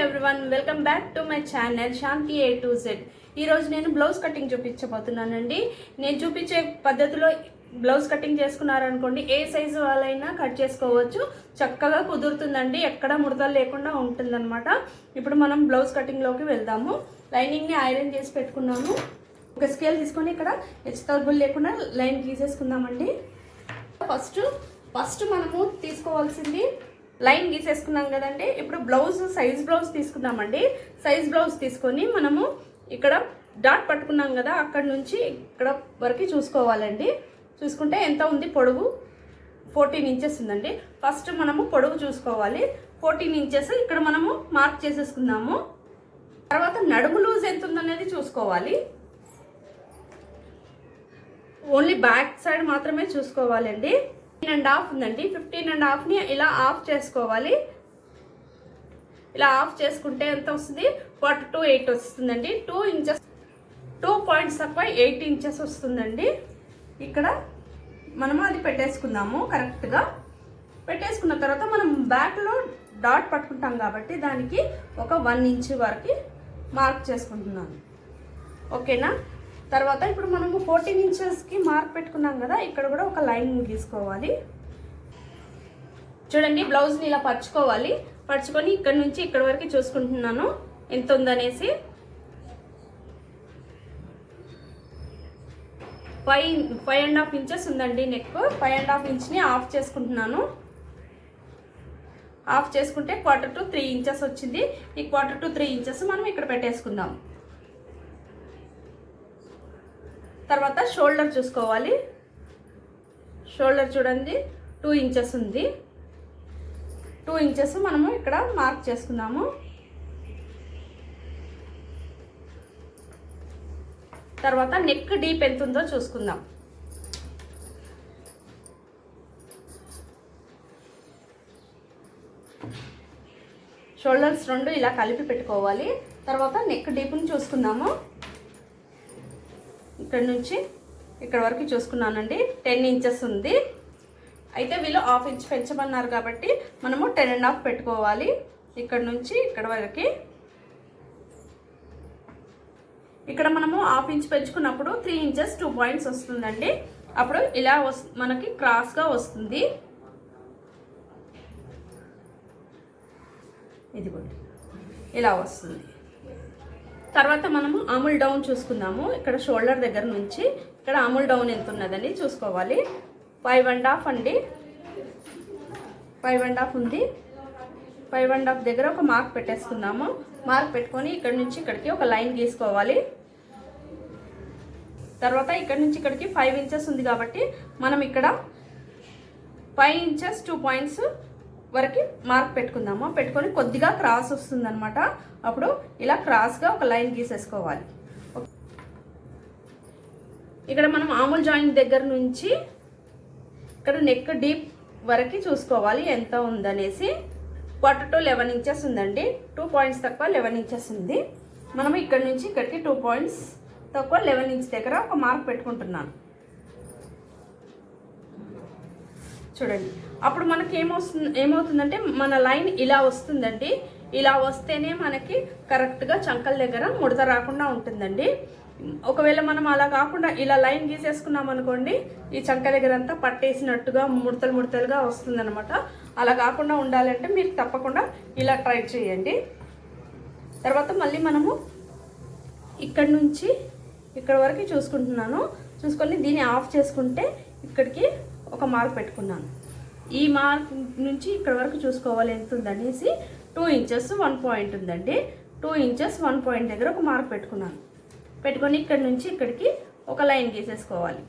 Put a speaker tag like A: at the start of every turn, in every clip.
A: Everyone welcome back to my channel Shanti A to Z ఈరోజు నేను blouse cutting చూపించబోతున్నానండి. నేను చూపించే పద్ధతిలో బ్లౌజ్ కటింగ్ చేసుకున్నారనుకోండి ఏ సైజు వాళ్ళైనా కట్ చేసుకోవచ్చు. చక్కగా కుదురుతుందండి. ఎక్కడ ముడతలు లేకుండా ఉంటుందన్నమాట. ఇప్పుడు మనం బ్లౌజ్ కటింగ్లోకి వెళ్దాము. లైనింగ్ని ఐరన్ చేసి పెట్టుకున్నాము. ఒక స్కేల్ తీసుకొని ఇక్కడ హెచ్చు లేకుండా లైన్ గీసేసుకుందామండి. ఫస్ట్ ఫస్ట్ మనము తీసుకోవాల్సింది లైన్ గీసేసుకున్నాం కదండి. ఇప్పుడు బ్లౌజ్ సైజ్ బ్లౌజ్ తీసుకుందామండి. సైజ్ బ్లౌజ్ తీసుకొని మనము ఇక్కడ డాట్ పట్టుకున్నాం కదా అక్కడ నుంచి ఇక్కడ వరకు చూసుకోవాలండి. చూసుకుంటే ఎంత ఉంది? పొడవు ఫోర్టీన్ ఇంచెస్ ఉందండి. ఫస్ట్ మనము పొడవు చూసుకోవాలి. ఫోర్టీన్ ఇంచెస్ ఇక్కడ మనము మార్క్ చేసేసుకుందాము. తర్వాత నడుము లూజ్ ఎంత ఉందనేది చూసుకోవాలి. ఓన్లీ బ్యాక్ సైడ్ మాత్రమే చూసుకోవాలండి. ఫిఫ్టీన్ అండ్ హాఫ్ ఉందండి. ఫిఫ్టీన్ అండ్ హాఫ్ని ఇలా ఆఫ్ చేసుకోవాలి. ఇలా ఆఫ్ చేసుకుంటే ఎంత వస్తుంది? ఫార్టీ టూ ఎయిట్ వస్తుందండి. టూ ఇంచెస్ టూ పాయింట్స్ తక్కువ ఎయిట్ ఇంచెస్ వస్తుందండి. ఇక్కడ మనము అది పెట్టేసుకుందాము కరెక్ట్గా. పెట్టేసుకున్న తర్వాత మనం బ్యాక్లో డాట్ పట్టుకుంటాం కాబట్టి దానికి ఒక వన్ ఇంచ్ వరకు మార్క్ చేసుకుంటున్నాను. ఓకేనా తర్వాత ఇప్పుడు మనము ఫోర్టీన్ ఇంచెస్కి మార్క్ పెట్టుకున్నాం కదా ఇక్కడ కూడా ఒక లైన్ గీసుకోవాలి చూడండి బ్లౌజ్ని ఇలా పరుచుకోవాలి. పరుచుకొని ఇక్కడ నుంచి ఇక్కడ వరకు చూసుకుంటున్నాను. ఎంత ఉందనేసి. Five five and half inches ఉందండి నెక్ ఫైవ్ అండ్ హాఫ్ ఇంచ్ని ఆఫ్ చేసుకుంటున్నాను. ఆఫ్ చేసుకుంటే క్వార్టర్ టు త్రీ ఇంచెస్ వచ్చింది. ఈ క్వార్టర్ టు త్రీ ఇంచెస్ మనం ఇక్కడ పెట్టేసుకుందాం. తర్వాత షోల్డర్ చూసుకోవాలి. షోల్డర్ చూడండి. టూ ఇంచెస్ ఉంది. టూ ఇంచెస్ మనము ఇక్కడ మార్క్ చేసుకున్నాము. తర్వాత నెక్ డీప్ ఎంత ఉందో చూసుకుందాం. షోల్డర్స్ రెండు ఇలా కలిపి పెట్టుకోవాలి. తర్వాత నెక్ డీప్ని చూసుకుందాము ఇక్కడ నుంచి ఇక్కడ వరకు చూసుకున్నానండి. టెన్ ఇంచెస్ ఉంది. అయితే వీళ్ళు హాఫ్ ఇంచ్ పెంచమన్నారు కాబట్టి మనము టెన్ అండ్ హాఫ్ పెట్టుకోవాలి. ఇక్కడ నుంచి ఇక్కడ వరకు. ఇక్కడ మనము హాఫ్ ఇంచ్ పెంచుకున్నప్పుడు త్రీ ఇంచెస్ టూ పాయింట్స్ వస్తుందండి. అప్పుడు ఇలా మనకి క్రాస్గా వస్తుంది. ఇదిగోండి. ఇలా వస్తుంది. తర్వాత మనము అమూల్ డౌన్ చూసుకుందాము. ఇక్కడ షోల్డర్ దగ్గర నుంచి ఇక్కడ అమూల్ డౌన్ ఎంత ఉన్నదని చూసుకోవాలి. ఫైవ్ అండ్ హాఫ్ అండి. ఫైవ్ అండ్ హాఫ్ ఉంది. ఫైవ్ అండ్ హాఫ్ దగ్గర ఒక మార్క్ పెట్టేసుకుందాము. మార్క్ పెట్టుకొని ఇక్కడ నుంచి ఇక్కడికి ఒక లైన్ గీసుకోవాలి. తర్వాత ఇక్కడ నుంచి ఇక్కడికి ఫైవ్ ఇంచెస్ ఉంది కాబట్టి మనం ఇక్కడ ఫైవ్ ఇంచెస్ టూ పాయింట్స్ వరకు మార్క్ పెట్టుకుందాము. పెట్టుకొని కొద్దిగా క్రాస్ వస్తుందన్నమాట. అప్పుడు ఇలా క్రాస్గా ఒక లైన్ గీసేసుకోవాలి. ఇక్కడ మనం ఆముల్ జాయింట్ దగ్గర నుంచి ఇక్కడ నెక్ డీప్ వరకు చూసుకోవాలి. ఎంత ఉందనేసి క్వార్టర్ టు లెవెన్ ఇంచెస్ ఉందండి. టూ పాయింట్స్ తక్కువ లెవెన్ ఇంచెస్ ఉంది. మనం ఇక్కడ నుంచి ఇక్కడికి టూ పాయింట్స్ తక్కువ లెవెన్ ఇంచ్ దగ్గర ఒక మార్క్ పెట్టుకుంటున్నాను. చూడండి. అప్పుడు మనకి ఏమొస్తుంది ఏమవుతుందంటే మన లైన్ ఇలా వస్తుందండి. ఇలా వస్తేనే మనకి కరెక్ట్గా చంకల దగ్గర ముడత రాకుండా ఉంటుందండి. ఒకవేళ మనం అలా కాకుండా ఇలా లైన్ గీసేసుకున్నాం అనుకోండి ఈ చంక దగ్గర అంతా పట్టేసినట్టుగా ముడతలు ముడతలుగా వస్తుందన్నమాట. అలా కాకుండా ఉండాలంటే మీరు తప్పకుండా ఇలా ట్రై చేయండి. తర్వాత మళ్ళీ మనము ఇక్కడ నుంచి ఇక్కడ వరకు చూసుకుంటున్నాను. చూసుకొని దీన్ని ఆఫ్ చేసుకుంటే ఇక్కడికి ఒక మార్క్ పెట్టుకున్నాను. ఈ మార్క్ నుంచి ఇక్కడ వరకు చూసుకోవాలి ఎంత ఉందనేసి టూ ఇంచెస్ వన్ పాయింట్ ఉందండి. టూ ఇంచెస్ వన్ పాయింట్ దగ్గర ఒక మార్క్ పెట్టుకున్నాను. పెట్టుకొని ఇక్కడ నుంచి ఇక్కడికి ఒక లైన్ గీసేసుకోవాలి.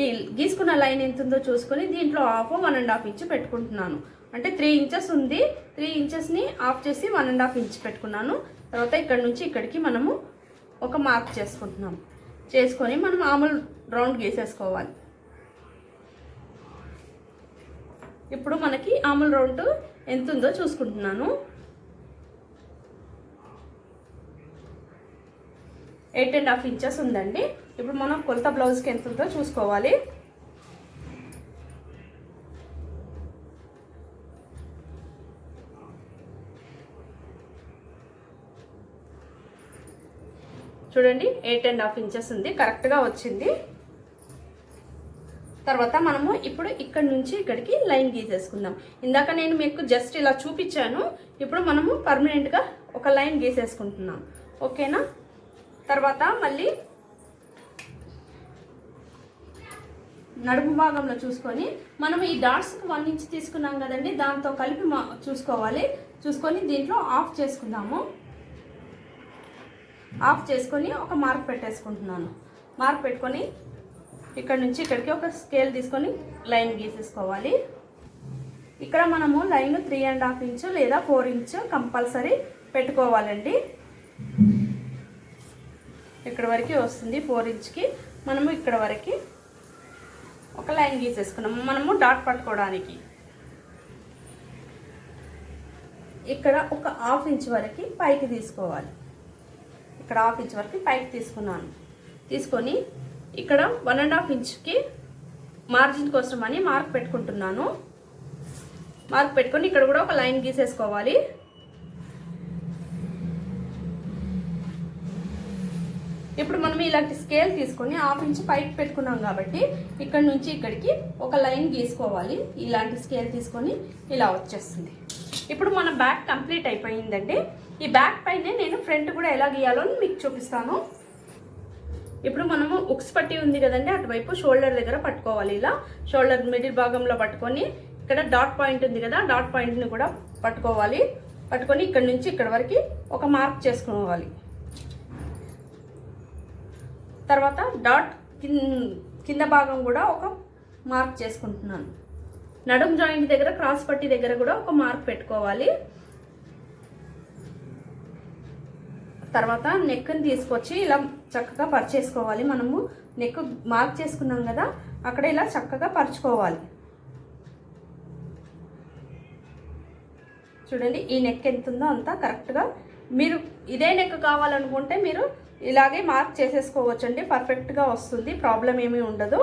A: ఈ గీసుకున్న లైన్ ఎంత ఉందో చూసుకొని దీంట్లో half one and half inch పెట్టుకుంటున్నాను. అంటే త్రీ ఇంచెస్ ఉంది. త్రీ ఇంచెస్ని ఆఫ్ చేసి వన్ అండ్ హాఫ్ ఇంచ్ పెట్టుకున్నాను. తర్వాత ఇక్కడ నుంచి ఇక్కడికి మనము ఒక మార్క్ చేసుకుంటున్నాము. చేసుకొని మనం మామూలు రౌండ్ గీసేసుకోవాలి. ఇప్పుడు మనకి ఆముల్ రౌండ్ ఎంత ఉందో చూసుకుంటున్నాను. ఎయిట్ అండ్ హాఫ్ ఇంచెస్ ఉందండి. ఇప్పుడు మనం కొలత బ్లౌజ్కి ఎంత ఉందో చూసుకోవాలి. చూడండి ఎయిట్ అండ్ హాఫ్ ఇంచెస్ ఉంది. కరెక్ట్గా వచ్చింది. తర్వాత మనము ఇప్పుడు ఇక్కడ నుంచి ఇక్కడికి లైన్ గీసేసుకుందాం. ఇందాక నేను మీకు జస్ట్ ఇలా చూపించాను. ఇప్పుడు మనము పర్మనెంట్గా ఒక లైన్ గీసేసుకుంటున్నాం. ఓకేనా తర్వాత మళ్ళీ నడుము భాగంలో చూసుకొని మనం ఈ డాట్స్కి వన్ ఇంచ్ తీసుకున్నాం కదండి. దాంతో కలిపి మా చూసుకోవాలి. చూసుకొని దీంట్లో ఆఫ్ చేసుకుందాము. ఆఫ్ చేసుకొని ఒక మార్క్ పెట్టేసుకుంటున్నాను. మార్క్ పెట్టుకొని ఇక్కడ నుంచి ఇక్కడికి ఒక స్కేల్ తీసుకొని లైన్ గీసేసుకోవాలి. ఇక్కడ మనము line three and half inch లేదా ఫోర్ ఇంచు కంపల్సరీ పెట్టుకోవాలండి. ఇక్కడ వరకు వస్తుంది ఫోర్ ఇంచ్కి మనము ఇక్కడ వరకు ఒక లైన్ గీసేసుకున్నాము. మనము డాట్ పట్టుకోవడానికి. ఇక్కడ ఒక హాఫ్ ఇంచ్ వరకు పైకి తీసుకోవాలి. ఇక్కడ హాఫ్ ఇంచ్ వరకు పైకి తీసుకున్నాను. తీసుకొని ఇక్కడ వన్ అండ్ హాఫ్ ఇంచ్కి మార్జిన్ కోసం అని మార్క్ పెట్టుకుంటున్నాను. మార్క్ పెట్టుకొని ఇక్కడ కూడా ఒక లైన్ గీసేసుకోవాలి. ఇప్పుడు మనం ఇలాంటి స్కేల్ తీసుకొని హాఫ్ ఇంచ్ పైకి పెట్టుకున్నాం కాబట్టి ఇక్కడ నుంచి ఇక్కడికి ఒక లైన్ గీసుకోవాలి. ఇలాంటి స్కేల్ తీసుకొని ఇలా వచ్చేస్తుంది. ఇప్పుడు మన బ్యాక్ కంప్లీట్ అయిపోయిందండి. ఈ బ్యాక్ పైనే నేను ఫ్రంట్ కూడా ఎలా గీయాలో అని మీకు చూపిస్తాను. ఇప్పుడు మనము ఉక్స్ పట్టి ఉంది కదండి అటువైపు షోల్డర్ దగ్గర పట్టుకోవాలి ఇలా. షోల్డర్ మిడిల్ భాగంలో పట్టుకొని ఇక్కడ డాట్ పాయింట్ ఉంది కదా డాట్ పాయింట్ని కూడా పట్టుకోవాలి. పట్టుకొని ఇక్కడ నుంచి ఇక్కడ వరకు ఒక మార్క్ చేసుకోవాలి. తర్వాత డాట్ కింద భాగం కూడా ఒక మార్క్ చేసుకుంటున్నాను. నడుం జాయింట్ దగ్గర క్రాస్ పట్టి దగ్గర కూడా ఒక మార్క్ పెట్టుకోవాలి. తర్వాత నెక్ని తీసుకొచ్చి ఇలా చక్కగా పర్చేసుకోవాలి. మనము నెక్ మార్క్ చేసుకున్నాం కదా అక్కడ ఇలా చక్కగా పరుచుకోవాలి. చూడండి ఈ నెక్ ఎంత ఉందో అంతా కరెక్ట్గా మీరు ఇదే నెక్ కావాలనుకుంటే మీరు ఇలాగే మార్క్ చేసేసుకోవచ్చు అండి పర్ఫెక్ట్గా వస్తుంది ప్రాబ్లం ఏమీ ఉండదు.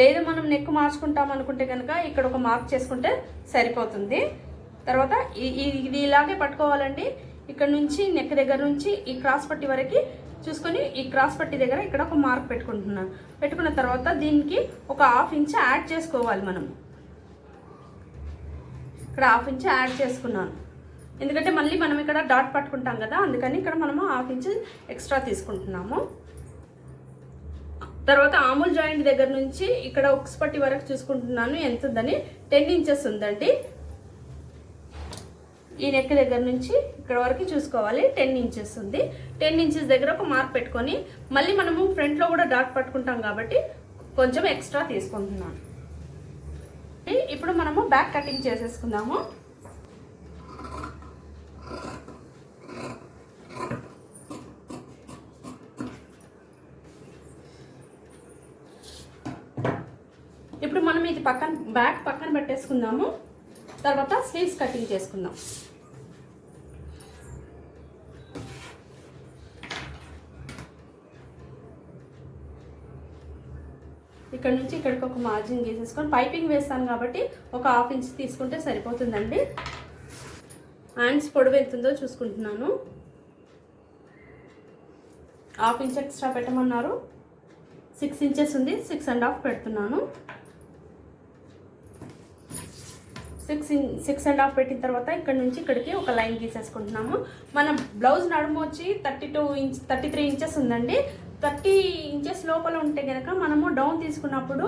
A: లేదు మనం నెక్ మార్చుకుంటాం అనుకుంటే కనుక ఇక్కడ ఒక మార్క్ చేసుకుంటే సరిపోతుంది. తర్వాత ఇది ఇలాగే పట్టుకోవాలండి. ఇక్కడ నుంచి నెక్ దగ్గర నుంచి ఈ క్రాస్ పట్టి వరకు చూసుకొని ఈ క్రాస్ పట్టి దగ్గర ఇక్కడ ఒక మార్క్ పెట్టుకుంటున్నాను పెట్టుకున్న తర్వాత దీనికి ఒక హాఫ్ ఇంచ్ యాడ్ చేసుకోవాలి మనం ఇక్కడ హాఫ్ ఇంచ్ యాడ్ చేసుకున్నాను. ఎందుకంటే మళ్ళీ మనం ఇక్కడ డాట్ పట్టుకుంటాం కదా అందుకని ఇక్కడ మనము హాఫ్ ఇంచ్ ఎక్స్ట్రా తీసుకుంటున్నాము. తర్వాత ఆముల్ జాయింట్ దగ్గర నుంచి ఇక్కడ ఉక్స్ పట్టి వరకు చూసుకుంటున్నాను. ఎంత ఉందని టెన్ ఇంచెస్ ఉందండి. ఈ నెక్ దగ్గర నుంచి ఇక్కడ వరకు చూసుకోవాలి. టెన్ ఇంచెస్ ఉంది. టెన్ ఇంచెస్ దగ్గర ఒక మార్క్ పెట్టుకొని మళ్ళీ మనము ఫ్రంట్లో కూడా డాట్ పట్టుకుంటాం కాబట్టి కొంచెం ఎక్స్ట్రా తీసుకుంటున్నాను. ఇప్పుడు మనము బ్యాక్ కటింగ్ చేసేసుకుందాము. ఇప్పుడు మనం ఇది పక్కన బ్యాక్ పక్కన పెట్టేసుకుందాము. తర్వాత స్లీవ్స్ కటింగ్ చేసుకుందాం. ఇక్కడ నుంచి ఇక్కడికి ఒక మార్జిన్ గీసేసుకొని పైపింగ్ వేస్తాను కాబట్టి ఒక హాఫ్ ఇంచ్ తీసుకుంటే సరిపోతుందండి. హ్యాండ్స్ పొడవు ఎంతుందో చూసుకుంటున్నాను. హాఫ్ ఇంచ్ ఎక్స్ట్రా పెట్టమన్నారు. సిక్స్ ఇంచెస్ ఉంది సిక్స్ అండ్ హాఫ్ పెడుతున్నాను. Six in six and half పెట్టిన తర్వాత ఇక్కడ నుంచి ఇక్కడికి ఒక లైన్ గీసేసుకుంటున్నాము. మన బ్లౌజ్ నడుము వచ్చి thirty two inch thirty three inches ఉందండి. థర్టీ ఇంచెస్ లోపల ఉంటే కనుక మనము డౌన్ తీసుకున్నప్పుడు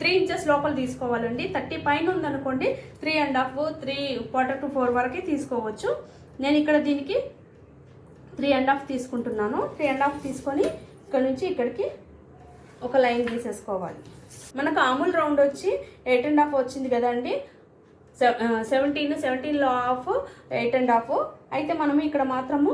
A: త్రీ ఇంచెస్ లోపల తీసుకోవాలండి. థర్టీ పైన ఉందనుకోండి three and half three quarter to four వరకే తీసుకోవచ్చు. నేను ఇక్కడ దీనికి త్రీ అండ్ హాఫ్ తీసుకుంటున్నాను. త్రీ అండ్ హాఫ్ తీసుకొని ఇక్కడ నుంచి ఇక్కడికి ఒక లైన్ గీసేసుకోవాలి మనకు ఆముల్ రౌండ్ వచ్చి ఎయిట్ అండ్ హాఫ్ వచ్చింది కదండి. సెవెంటీన్ సెవెంటీన్లో హాఫ్ ఎయిట్ అండ్ హాఫ్. అయితే మనము ఇక్కడ మాత్రము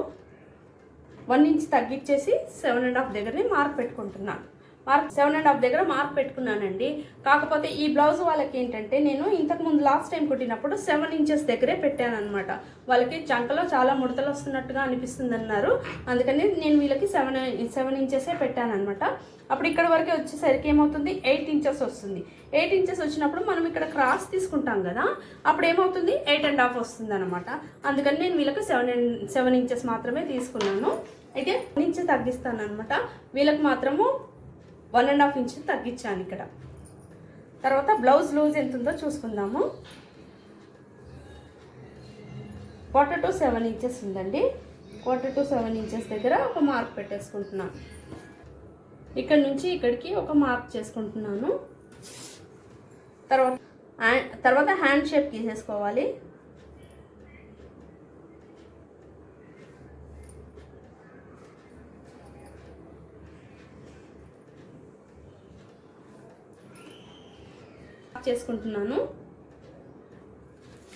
A: వన్ ఇంచ్ తగ్గించేసి సెవెన్ అండ్ హాఫ్ దగ్గరని మార్క్ పెట్టుకుంటున్నాను. మార్క్ సెవెన్ అండ్ హాఫ్ దగ్గర మార్క్ పెట్టుకున్నానండి. కాకపోతే ఈ బ్లౌజ్ వాళ్ళకి ఏంటంటే నేను ఇంతకు ముందు లాస్ట్ టైం కుట్టినప్పుడు సెవెన్ ఇంచెస్ దగ్గరే పెట్టాను అనమాట వాళ్ళకి చంకలో చాలా ముడతలు వస్తున్నట్టుగా అనిపిస్తుంది అన్నారు అందుకని నేను వీళ్ళకి సెవెన్ సెవెన్ ఇంచెసే పెట్టాను అనమాట అప్పుడు ఇక్కడ వరకే వచ్చేసరికి ఏమవుతుంది? ఎయిట్ ఇంచెస్ వస్తుంది. ఎయిట్ ఇంచెస్ వచ్చినప్పుడు మనం ఇక్కడ క్రాస్ తీసుకుంటాం కదా అప్పుడు ఏమవుతుంది? ఎయిట్ అండ్ హాఫ్ వస్తుంది అనమాట అందుకని నేను వీళ్ళకి సెవెన్ సెవెన్ ఇంచెస్ మాత్రమే తీసుకున్నాను. అయితే నుంచి తగ్గిస్తాను అనమాట వీళ్ళకి మాత్రము వన్ అండ్ హాఫ్ ఇంచ్ తగ్గించాను ఇక్కడ. తర్వాత బ్లౌజ్ లూజ్ ఎంత ఉందో చూసుకుందాము. క్వార్టర్ టు సెవెన్ ఇంచెస్ ఉందండి. క్వార్టర్ టు సెవెన్ ఇంచెస్ దగ్గర ఒక మార్క్ పెట్టేసుకుంటున్నాను. ఇక్కడ నుంచి ఇక్కడికి ఒక మార్క్ చేసుకుంటున్నాను. తర్వాత తర్వాత హ్యాండ్ షేప్ తీసేసుకోవాలి మార్క్ చేసుకుంటున్నాను.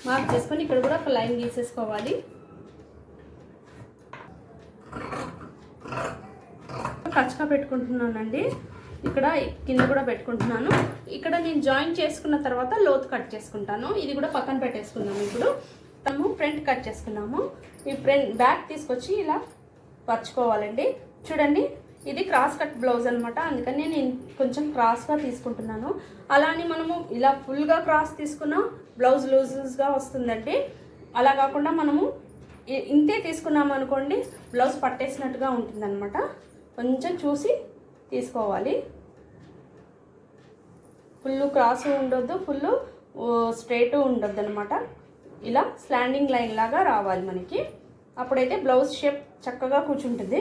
A: మార్క్ చేసుకొని ఇక్కడ కూడా ఒక లైన్ గీసేసుకోవాలి. కచ్చగా పెట్టుకుంటున్నానండి. ఇక్కడ కింద కూడా పెట్టుకుంటున్నాను. ఇక్కడ నేను జాయిన్ చేసుకున్న తర్వాత లోతు కట్ చేసుకుంటాను. ఇది కూడా పక్కన పెట్టేసుకున్నాము ఇప్పుడు. మనము ఫ్రంట్ కట్ చేసుకున్నాము. ఈ ఫ్రంట్ బ్యాక్ తీసుకొచ్చి ఇలా పరుచుకోవాలండి. చూడండి. ఇది క్రాస్ కట్ బ్లౌజ్ అనమాట అందుకని నేను కొంచెం క్రాస్గా తీసుకుంటున్నాను. అలా అని మనము ఇలా ఫుల్గా క్రాస్ తీసుకున్న బ్లౌజ్ లూజెస్గా వస్తుందండి. అలా కాకుండా మనము ఇంతే తీసుకున్నాం అనుకోండి బ్లౌజ్ పట్టేసినట్టుగా ఉంటుందన్నమాట. కొంచెం చూసి తీసుకోవాలి. ఫుల్ క్రాస్ ఉండొద్దు ఫుల్ స్ట్రైట్ ఉండొద్దు అనమాట ఇలా స్లాండింగ్ లైన్ లాగా రావాలి మనకి. అప్పుడైతే బ్లౌజ్ షేప్ చక్కగా కూర్చుంటుంది.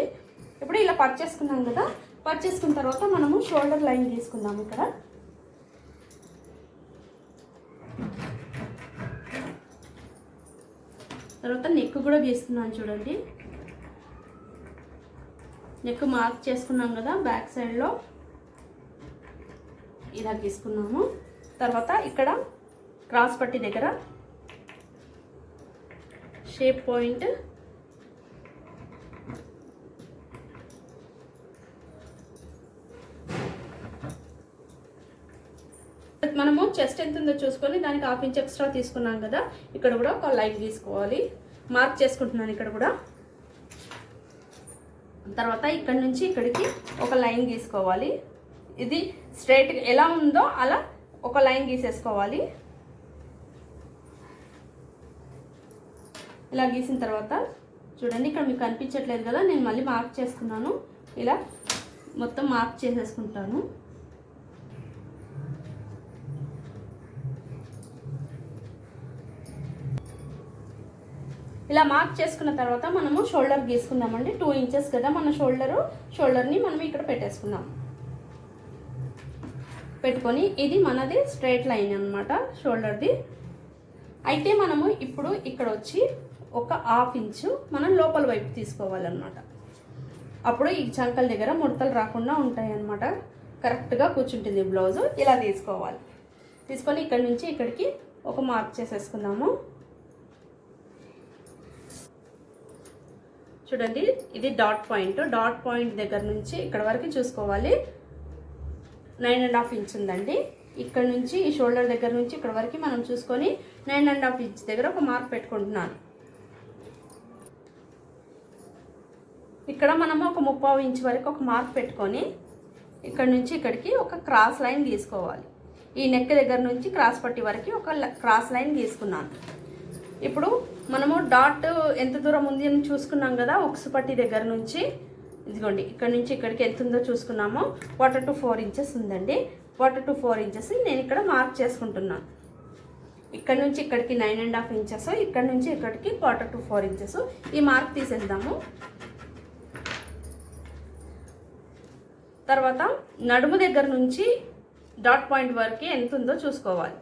A: ఇప్పుడు ఇలా పర్చేసుకున్నాం కదా. పర్చేసుకున్న తర్వాత మనము షోల్డర్ లైన్ తీసుకుందాం ఇక్కడ. తర్వాత నెక్ కూడా గీస్తున్నాను చూడండి. నెక్ మార్క్ చేసుకున్నాం కదా బ్యాక్ సైడ్లో ఇలా గీసుకున్నాము. తర్వాత ఇక్కడ క్రాస్ పట్టి దగ్గర షేప్ పాయింట్ మనము చెస్ట్ ఎంత ఉందో చూసుకొని దానికి హాఫ్ ఇంచ్ ఎక్స్ట్రా తీసుకున్నాం కదా ఇక్కడ కూడా ఒక లైన్ తీసుకోవాలి. మార్క్ చేసుకుంటున్నాను ఇక్కడ కూడా. తర్వాత ఇక్కడ నుంచి ఇక్కడికి ఒక లైన్ గీసుకోవాలి. ఇది స్ట్రైట్ ఎలా ఉందో అలా ఒక లైన్ గీసేసుకోవాలి. ఇలా గీసిన తర్వాత చూడండి ఇక్కడ మీకు కనిపించట్లేదు కదా నేను మళ్ళీ మార్క్ చేసుకున్నాను. ఇలా మొత్తం మార్క్ చేసేసుకుంటాను. ఇలా మార్క్ చేసుకున్న తర్వాత మనము షోల్డర్ గీసుకుందామండి. టూ ఇంచెస్ కదా మన షోల్డరు షోల్డర్ని మనం ఇక్కడ పెట్టేసుకుందాం. పెట్టుకొని ఇది మనది స్ట్రైట్ లైన్ అనమాట షోల్డర్ది అయితే మనము ఇప్పుడు ఇక్కడ వచ్చి ఒక హాఫ్ ఇంచు మనం లోపల వైపు తీసుకోవాలన్నమాట. అప్పుడు ఈ చంకల దగ్గర ముడతలు రాకుండా ఉంటాయి అన్నమాట కరెక్ట్గా కూర్చుంటుంది బ్లౌజు ఇలా తీసుకోవాలి. తీసుకొని ఇక్కడ నుంచి ఇక్కడికి ఒక మార్క్ చేసేసుకుందాము. చూడండి ఇది డాట్ పాయింట్ డాట్ పాయింట్ దగ్గర నుంచి ఇక్కడ వరకు చూసుకోవాలి. నైన్ అండ్ హాఫ్ ఇంచ్ ఉందండి. ఇక్కడ నుంచి ఈ షోల్డర్ దగ్గర నుంచి ఇక్కడ వరకు మనం చూసుకొని నైన్ అండ్ హాఫ్ ఇంచ్ దగ్గర ఒక మార్క్ పెట్టుకుంటున్నాను. ఇక్కడ మనము ఒక ముప్పావు ఇంచ్ వరకు ఒక మార్క్ పెట్టుకొని ఇక్కడ నుంచి ఇక్కడికి ఒక క్రాస్ లైన్ గీసుకోవాలి ఈ నెక్ దగ్గర నుంచి క్రాస్ పట్టి వరకు ఒక ల- క్రాస్ లైన్ గీసుకున్నాను ఇప్పుడు మనము డాట్ ఎంత దూరం ఉంది అని చూసుకున్నాం కదా ఉక్సు పట్టి దగ్గర నుంచి ఇదిగోండి ఇక్కడ నుంచి ఇక్కడికి ఎంత ఉందో చూసుకున్నాము. వాటర్ టు ఫోర్ ఇంచెస్ ఉందండి. వాటర్ టు ఫోర్ ఇంచెస్ నేను ఇక్కడ మార్క్ చేసుకుంటున్నాను ఇక్కడ నుంచి ఇక్కడికి నైన్ అండ్ హాఫ్ ఇంచెస్ ఇక్కడ నుంచి ఇక్కడికి క్వార్టర్ టు ఫోర్ ఇంచెస్ ఈ మార్క్ తీసేద్దాము. తర్వాత నడుము దగ్గర నుంచి డాట్ పాయింట్ వరకు ఎంత ఉందో చూసుకోవాలి.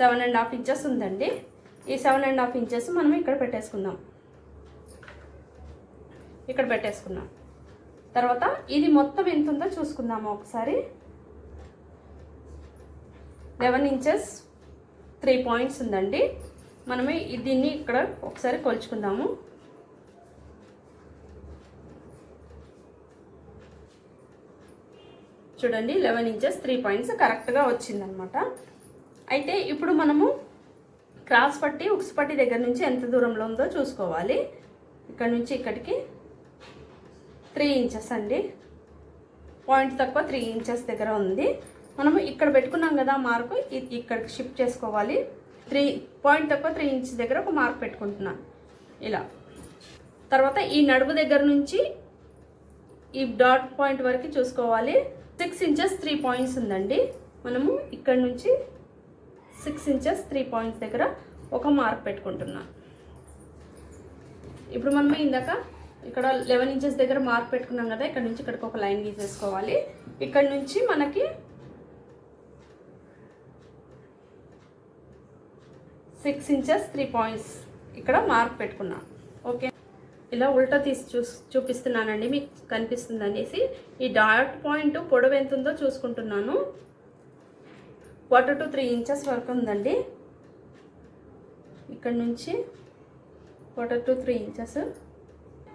A: సెవెన్ అండ్ హాఫ్ ఇంచెస్ ఉందండి. ఈ సెవెన్ అండ్ హాఫ్ ఇంచెస్ మనం ఇక్కడ పెట్టేసుకుందాం. ఇక్కడ పెట్టేసుకున్నాం తర్వాత ఇది మొత్తం ఎంత ఉందో చూసుకుందాము ఒకసారి. లెవెన్ ఇంచెస్ త్రీ పాయింట్స్ ఉందండి. మనమే దీన్ని ఇక్కడ ఒకసారి కొలుచుకుందాము. చూడండి లెవెన్ ఇంచెస్ త్రీ పాయింట్స్ కరెక్ట్గా వచ్చిందనమాట. అయితే ఇప్పుడు మనము క్రాస్ పట్టి ఉక్స్ పట్టి దగ్గర నుంచి ఎంత దూరంలో ఉందో చూసుకోవాలి. ఇక్కడ నుంచి ఇక్కడికి త్రీ ఇంచెస్ అండి. పాయింట్ తక్కువ త్రీ ఇంచెస్ దగ్గర ఉంది. మనము ఇక్కడ పెట్టుకున్నాం కదా మార్కు ఇక్కడికి షిఫ్ట్ చేసుకోవాలి. త్రీ పాయింట్ తక్కువ త్రీ ఇంచెస్ దగ్గర ఒక మార్క్ పెట్టుకుంటున్నాను ఇలా. తర్వాత ఈ నడుము దగ్గర నుంచి ఈ డాట్ పాయింట్ వరకు చూసుకోవాలి. సిక్స్ ఇంచెస్ త్రీ పాయింట్స్ ఉందండి. మనము ఇక్కడ నుంచి సిక్స్ ఇంచెస్ త్రీ పాయింట్స్ దగ్గర ఒక మార్క్ పెట్టుకుంటున్నాను ఇప్పుడు మనం ఇందాక ఇక్కడ లెవెన్ ఇంచెస్ దగ్గర మార్క్ పెట్టుకున్నాం కదా ఇక్కడ నుంచి ఇక్కడికి ఒక లైన్ గీసేసుకోవాలి. ఇక్కడ నుంచి మనకి సిక్స్ ఇంచెస్ త్రీ పాయింట్స్ ఇక్కడ మార్క్ పెట్టుకున్నాం. ఓకే? ఇలా ఉల్టా తీసి చూ చూపిస్తున్నానండి మీకు కనిపిస్తుంది అనేసి. ఈ డాట్ పాయింట్ పొడవు ఎంత ఉందో చూసుకుంటున్నాను. క్వార్టర్ టు త్రీ ఇంచెస్ వరకు ఉందండి. ఇక్కడ నుంచి క్వార్టర్ టు త్రీ ఇంచెస్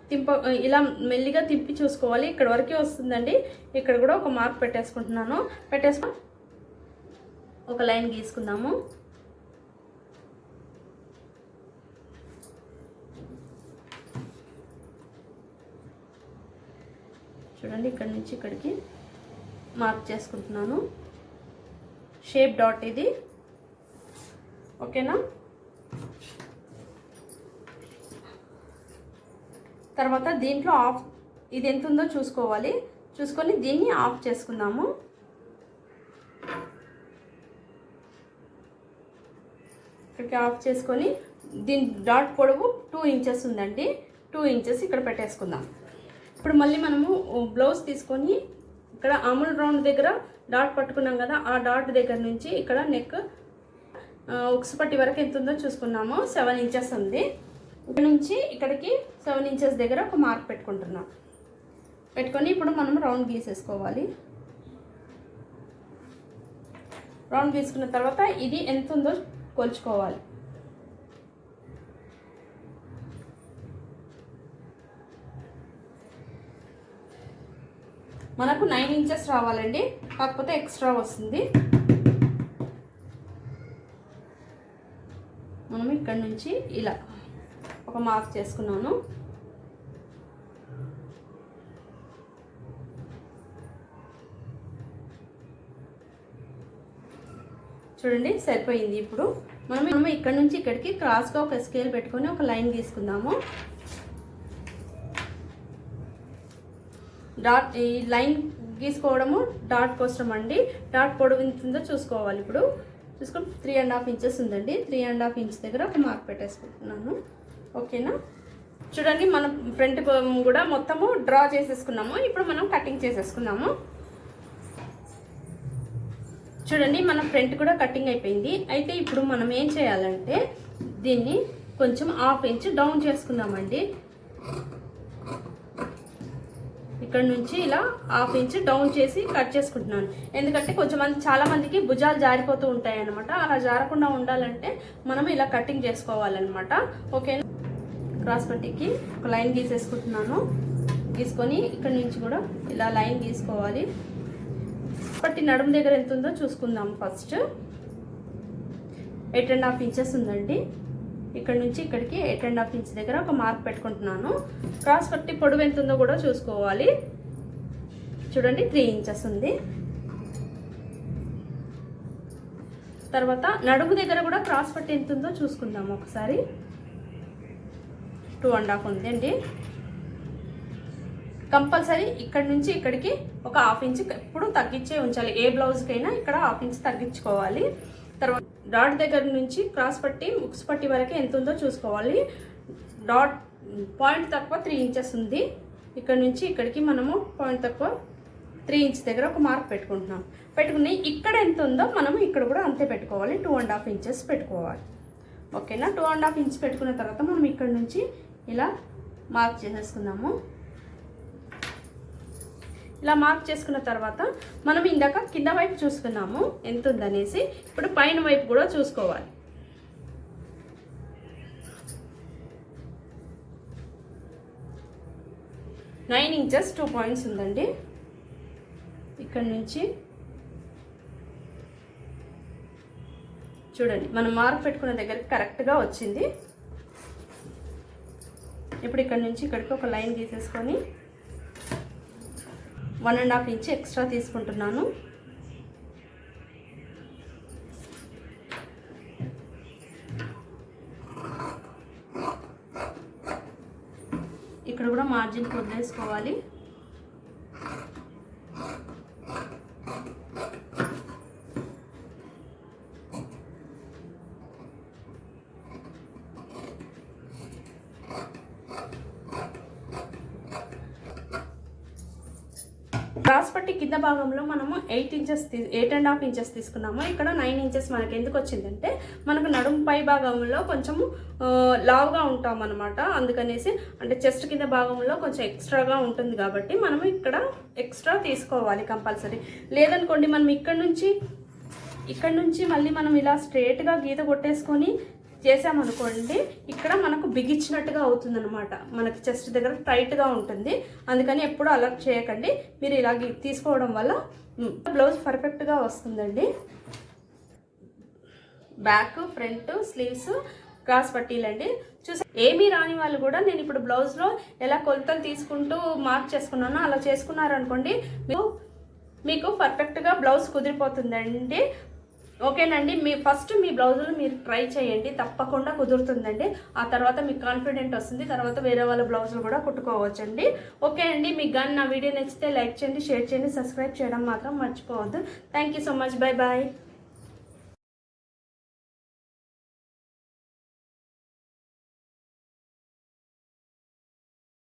A: తింప ఇలా మెల్లిగా తిప్పి చూసుకోవాలి. ఇక్కడ వరకే వస్తుందండి. ఇక్కడ కూడా ఒక మార్క్ పెట్టేసుకుంటున్నాను. పెట్టేసుకు ఒక లైన్ గీసుకుందాము. చూడండి ఇక్కడ నుంచి ఇక్కడికి మార్క్ చేసుకుంటున్నాను. షేప్ డాట్ ఇది. ఓకేనా? తర్వాత దీంట్లో ఆఫ్ ఇది ఎంత ఉందో చూసుకోవాలి. చూసుకొని దీన్ని ఆఫ్ చేసుకుందాము. ఇక్కడికి ఆఫ్ చేసుకొని దీని డాట్ పొడవు టూ ఇంచెస్ ఉందండి. టూ ఇంచెస్ ఇక్కడ పెట్టేసుకుందాం. ఇప్పుడు మళ్ళీ మనము బ్లౌజ్ తీసుకొని ఇక్కడ అమూల్ రౌండ్ దగ్గర డాట్ పట్టుకున్నాం కదా ఆ డాట్ దగ్గర నుంచి ఇక్కడ నెక్ ఉక్స్ పట్టి వరకు ఎంత ఉందో చూసుకున్నాము. సెవెన్ ఇంచెస్ ఉంది. ఇక్కడ నుంచి ఇక్కడికి సెవెన్ ఇంచెస్ దగ్గర ఒక మార్క్ పెట్టుకుంటున్నాం. పెట్టుకొని ఇప్పుడు మనం రౌండ్ గీసేసుకోవాలి. రౌండ్ గీసుకున్న తర్వాత ఇది ఎంత ఉందో కొలుచుకోవాలి. మనకు నైన్ ఇంచెస్ రావాలండి. కాకపోతే ఎక్స్ట్రా వస్తుంది. మనం ఇక్కడ నుంచి ఇలా ఒక మార్క్ చేసుకున్నాను. చూడండి సరిపోయింది ఇప్పుడు. మనం మనం ఇక్కడ నుంచి ఇక్కడికి క్రాస్గా ఒక స్కేల్ పెట్టుకొని ఒక లైన్ తీసుకుందాము డాట్ ఈ లైన్ గీసుకోవడము డాట్ కోసం అండి డాట్ పొడవు ఎంత ఉందో చూసుకోవాలి ఇప్పుడు. చూసుకొని త్రీ అండ్ హాఫ్ ఇంచెస్ ఉందండి. త్రీ అండ్ హాఫ్ ఇంచ్ దగ్గర ఒక మార్క్ పెట్టేసుకుంటున్నాను. ఓకేనా? చూడండి మనం ఫ్రంట్ కూడా మొత్తము డ్రా చేసేసుకున్నాము. ఇప్పుడు మనం కటింగ్ చేసేసుకున్నాము. చూడండి మన ఫ్రంట్ కూడా కటింగ్ అయిపోయింది. అయితే ఇప్పుడు మనం ఏం చేయాలంటే దీన్ని కొంచెం హాఫ్ ఇంచ్ డౌన్ చేసుకుందామండి. ఇక్కడ నుంచి ఇలా హాఫ్ ఇంచ్ డౌన్ చేసి కట్ చేసుకుంటున్నాను. ఎందుకంటే కొంచెం చాలామందికి చాలా మందికి భుజాలు జారిపోతూ ఉంటాయి అనమాట అలా జారకుండా ఉండాలంటే మనం ఇలా కటింగ్ చేసుకోవాలన్నమాట. ఓకే? క్రాస్ పట్టికి ఒక లైన్ గీసేసుకుంటున్నాను. గీసుకొని ఇక్కడ నుంచి కూడా ఇలా లైన్ గీసుకోవాలి. పట్టి నడుము దగ్గర ఎంత ఉందో చూసుకుందాం first. Eight and half inches ఉందండి. ఇక్కడ నుంచి ఇక్కడికి ఎయిట్ అండ్ హాఫ్ ఇంచ్ దగ్గర ఒక మార్క్ పెట్టుకుంటున్నాను. క్రాస్ పట్టి పొడవు ఎంత ఉందో కూడా చూసుకోవాలి. చూడండి త్రీ ఇంచెస్ ఉంది. తర్వాత నడుము దగ్గర కూడా క్రాస్ పట్టి ఎంత ఉందో చూసుకుందాం ఒకసారి. టూ అండ్ హాఫ్ ఉంది అండి. కంపల్సరీ ఇక్కడ నుంచి ఇక్కడికి ఒక హాఫ్ ఇంచ్ ఎప్పుడు తగ్గించే ఉంచాలి. ఏ బ్లౌజ్కైనా ఇక్కడ హాఫ్ ఇంచ్ తగ్గించుకోవాలి. డాట్ దగ్గర నుంచి క్రాస్ పట్టి ముక్స్ పట్టి వరకు ఎంత ఉందో చూసుకోవాలి. డాట్ పాయింట్ తక్కువ త్రీ ఇంచెస్ ఉంది. ఇక్కడ నుంచి ఇక్కడికి మనము పాయింట్ తక్కువ త్రీ ఇంచ్ దగ్గర ఒక మార్క్ పెట్టుకుంటున్నాం. పెట్టుకుని ఇక్కడ ఎంత ఉందో మనము ఇక్కడ కూడా అంతే పెట్టుకోవాలి. టూ అండ్ హాఫ్ ఇంచెస్ పెట్టుకోవాలి. ఓకేనా టూ అండ్ హాఫ్ ఇంచ్ పెట్టుకున్న తర్వాత మనం ఇక్కడ నుంచి ఇలా మార్క్ చేసేసుకుందాము. ఇలా మార్క్ చేసుకున్న తర్వాత మనం ఇందాక కింద వైపు చూసుకున్నాము ఎంత ఉందనేసి ఇప్పుడు పైన వైపు కూడా చూసుకోవాలి. నైన్ ఇంచెస్ టూ పాయింట్స్ ఉందండి. ఇక్కడ నుంచి చూడండి మనం మార్క్ పెట్టుకున్న దగ్గరికి కరెక్ట్గా వచ్చింది. ఇప్పుడు ఇక్కడ నుంచి ఇక్కడికి ఒక లైన్ తీసేసుకొని one and half inch extra తీసుకుంటున్నాను. ఇక్కడ కూడా మార్జిన్ వదిలేసుకోవాలి క్రాస్ పట్టి కింద భాగంలో మనము eight inches eight and half inches తీసుకున్నాము. ఇక్కడ నైన్ ఇంచెస్ మనకి ఎందుకు వచ్చిందంటే మనకు నడుము పై భాగంలో కొంచెము లావుగా ఉంటాం అనమాట అందుకనేసి అంటే చెస్ట్ కింద భాగంలో కొంచెం ఎక్స్ట్రాగా ఉంటుంది కాబట్టి మనం ఇక్కడ ఎక్స్ట్రా తీసుకోవాలి కంపల్సరీ లేదనుకోండి మనం ఇక్కడ నుంచి ఇక్కడ నుంచి మళ్ళీ మనం ఇలా స్ట్రేట్గా గీత కొట్టేసుకొని చేసామనుకోండి ఇక్కడ మనకు బిగించినట్టుగా అవుతుంది అనమాట మనకి చెస్ట్ దగ్గర టైట్గా ఉంటుంది. అందుకని ఎప్పుడు అలర్ట్ చేయకండి. మీరు ఇలా తీసుకోవడం వల్ల బ్లౌజ్ పర్ఫెక్ట్గా వస్తుందండి. బ్యాక్ ఫ్రంట్ స్లీవ్స్ క్రాస్ పట్టీలండి. చూసా ఏమీ రాని వాళ్ళు కూడా నేను ఇప్పుడు బ్లౌజ్లో ఎలా కొలతలు తీసుకుంటూ మార్క్ చేసుకున్నానో అలా చేసుకున్నారనుకోండి మీకు మీకు పర్ఫెక్ట్గా బ్లౌజ్ కుదిరిపోతుందండి. ఓకేనండి మీ ఫస్ట్ మీ బ్లౌజులు మీరు ట్రై చేయండి తప్పకుండా కుదురుతుందండి. ఆ తర్వాత మీకు కాన్ఫిడెంట్ వస్తుంది తర్వాత వేరే వాళ్ళ బ్లౌజులు కూడా కుట్టుకోవచ్చండి. ఓకే అండి మీకు కానీ నా వీడియో నచ్చితే లైక్ చేయండి షేర్ చేయండి సబ్స్క్రైబ్ చేయడం మాత్రం మర్చిపోవద్దు. Thank you so much bye bye